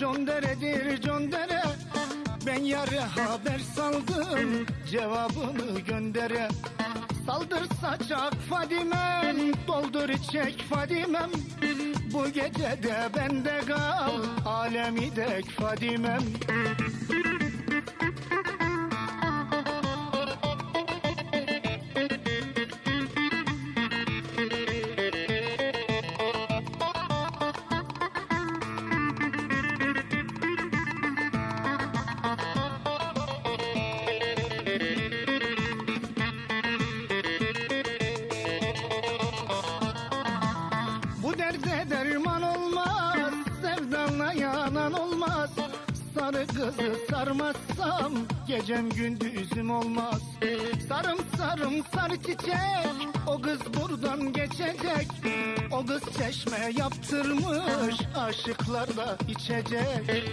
conderedir condere. Ben yare haber saldım cevabını göndere. Saldır saçak Fadimem doldur çek Fadimem. Bu gece de bende kal alemi dek Fadimem. Sarı kızı sarmazsam Gecem gündüzüm olmaz. Sarım sarım sarı çiçek O kız buradan geçecek. O kız çeşme yaptırmış Aşıklar da içecek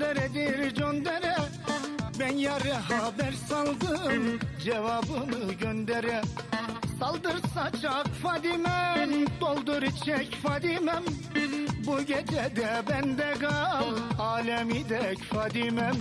deredir con dere Ben yarı haber saldım Cevabını göndere. Saldır saçak Fadimem Doldur içek Fadimem. Bu gece de bende kal Alemi dek Fadimem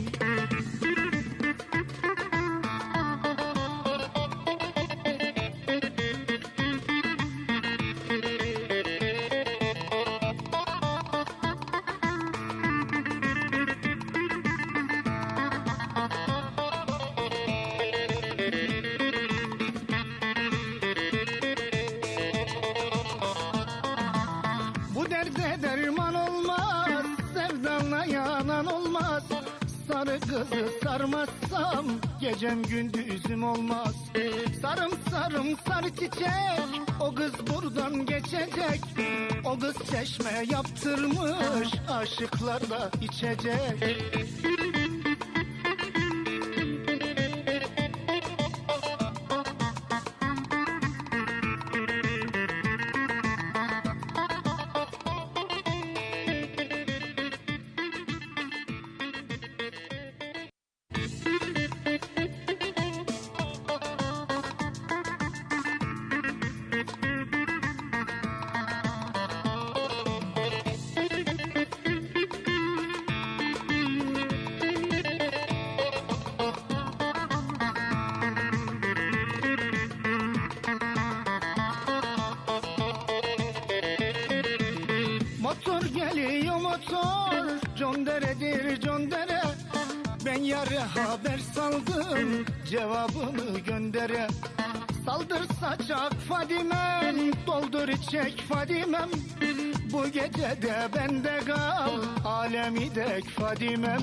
Sarı kızı sarmazsam Gecem gündüzüm olmaz. Sarım sarım sarı çiçek O kız buradan geçecek. O kız çeşme yaptırmış Aşıklar da içecek Motor geliyor motor. Con deredir con dere Ben yarı haber saldım Cevabını göndere. Saldır saçak Fadimem Doldur içek Fadimem. Bu gece de bende kal Alemi dek Fadimem